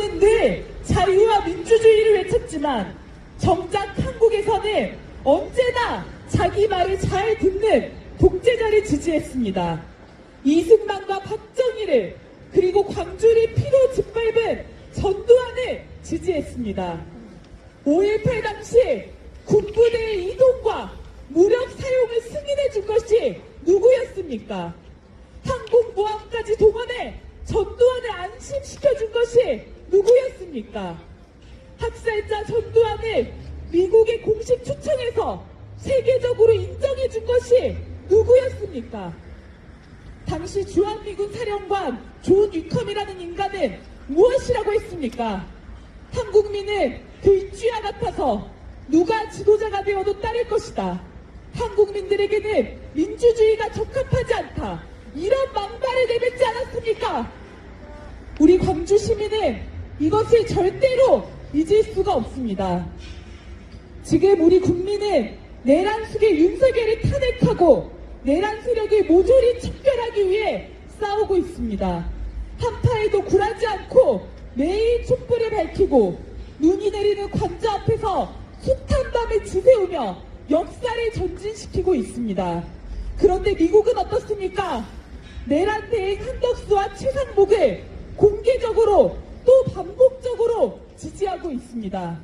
일본은 늘 자유와 민주주의를 외쳤지만 정작 한국에서는 언제나 자기 말을 잘 듣는 독재자를 지지했습니다. 이승만과 박정희를 그리고 광주를 피로 짓밟은 전두환을 지지했습니다. 5.18 당시 군부대의 이동과 무력 사용을 승인해 준 것이 누구였습니까? 항공모함까지 동원해 전두환을 안심시켜 준 것이 누구였습니까? 학살자 전두환을 미국의 공식 초청해서 세계적으로 인정해 준 것이 누구였습니까? 당시 주한미군 사령관 존 위컴이라는 인간은 무엇이라고 했습니까? 한국민은 글쥐와 같아서 누가 지도자가 되어도 따를 것이다. 한국민들에게는 민주주의가 적합하지 않다. 이런 망발을 내뱉지 않았습니까? 우리 광주 시민은 이것을 절대로 잊을 수가 없습니다. 지금 우리 국민은 내란 속의 윤석열을 탄핵하고 내란 세력을 모조리 척결하기 위해 싸우고 있습니다. 한파에도 굴하지 않고 매일 촛불을 밝히고 눈이 내리는 관저 앞에서 숱한 밤을 지새우며 역사를 전진시키고 있습니다. 그런데 미국은 어떻습니까? 내란 대행 한덕수와 최상목을 공개적으로 또 반복적으로 지지하고 있습니다.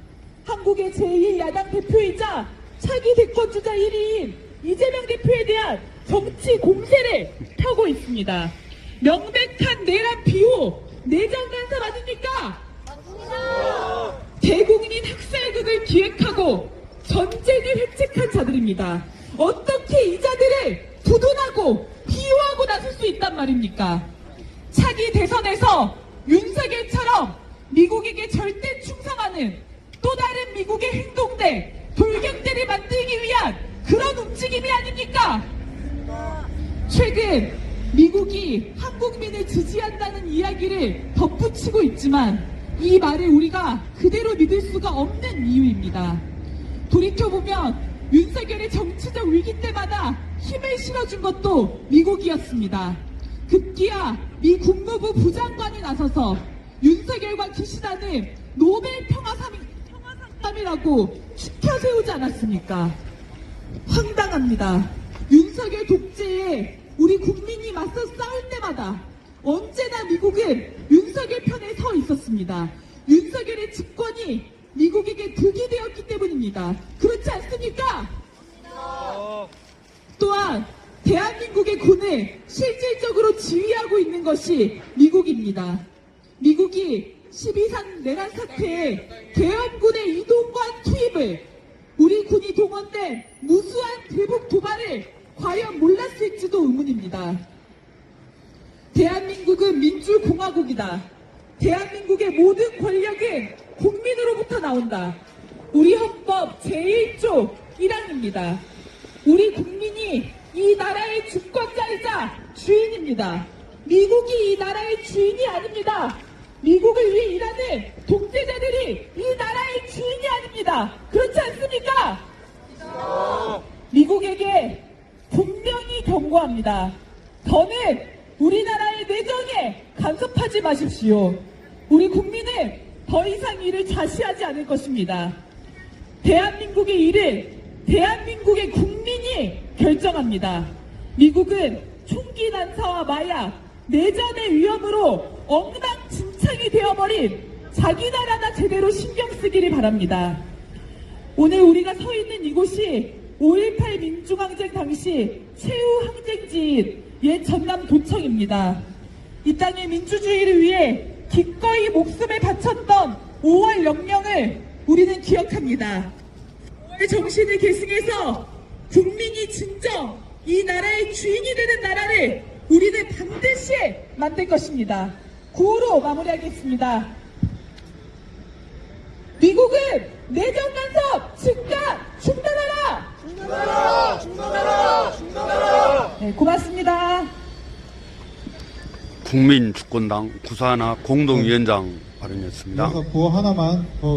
한국의 제2야당 대표이자 차기 대권주자 1위인 이재명 대표에 대한 정치 공세를 펴고 있습니다. 명백한 내란 비호, 내장 간섭 아닙니까? 대국민 학살극을 기획하고 전쟁을 획책한 자들입니다. 어떻게 이 자들을 두둔하고 비호하고 나설 수 있단 말입니까? 차기 대선에서 윤석열처럼 미국에게 절대 충성하는 또 다른 미국의 행동대, 돌격대를 만들기 위한 그런 움직임이 아닙니까? 최근 미국이 한국민을 지지한다는 이야기를 덧붙이고 있지만 이 말을 우리가 그대로 믿을 수가 없는 이유입니다. 돌이켜보면 윤석열의 정치적 위기 때마다 힘을 실어준 것도 미국이었습니다. 급기야 미 국무부 부장관이 나서서 윤석열과 기시다는 노벨 평화상이, 평화상감이라고 추켜 세우지 않았습니까? 황당합니다. 윤석열 독재에 우리 국민이 맞서 싸울 때마다 언제나 미국은 윤석열 편에 서 있었습니다. 윤석열의 집권이 미국에게 득이 되었기 때문입니다. 그렇지 않습니까? 또한 대한민국의 군을 실질적으로 지휘하고 있는 것이 미국입니다. 미국이 12산 내란 사태에 대한군의 이동관 투입을 우리 군이 동원된 무수한 대북 도발을 과연 몰랐을지도 의문입니다. 대한민국은 민주공화국이다. 대한민국의 모든 권력은 국민으로부터 나온다. 우리 헌법 제1조 1항입니다. 우리 국민이 이 나라의 주권자이자 주인입니다. 미국이 이 나라의 주인이 아닙니다. 미국을 위해 일하는 독재자들이 이 나라의 주인이 아닙니다. 그렇지 않습니까? 미국에게 분명히 경고합니다. 더는 우리나라의 내정에 간섭하지 마십시오. 우리 국민은 더 이상 이를 좌시하지 않을 것입니다. 대한민국의 일을 대한민국의 국민이 결정합니다. 미국은 총기 난사와 마약, 내전의 위험으로 엉망진창이 되어버린 자기 나라나 제대로 신경 쓰기를 바랍니다. 오늘 우리가 서 있는 이곳이 5.18 민중항쟁 당시 최후 항쟁지인 옛 전남 도청입니다. 이 땅의 민주주의를 위해 기꺼이 목숨을 바쳤던 5월 영령을 우리는 기억합니다. 5월 정신을 계승해서 국민이 진정 이 나라의 주인이 되는 나라를 우리는 반드시 만들 것입니다. 구호로 마무리하겠습니다. 미국은 내정 간섭 즉각 중단하라! 중단하라! 중단하라! 중단하라! 네, 고맙습니다. 국민주권당 구사하나 공동위원장 발언이었습니다. 이어서 구호 하나만 더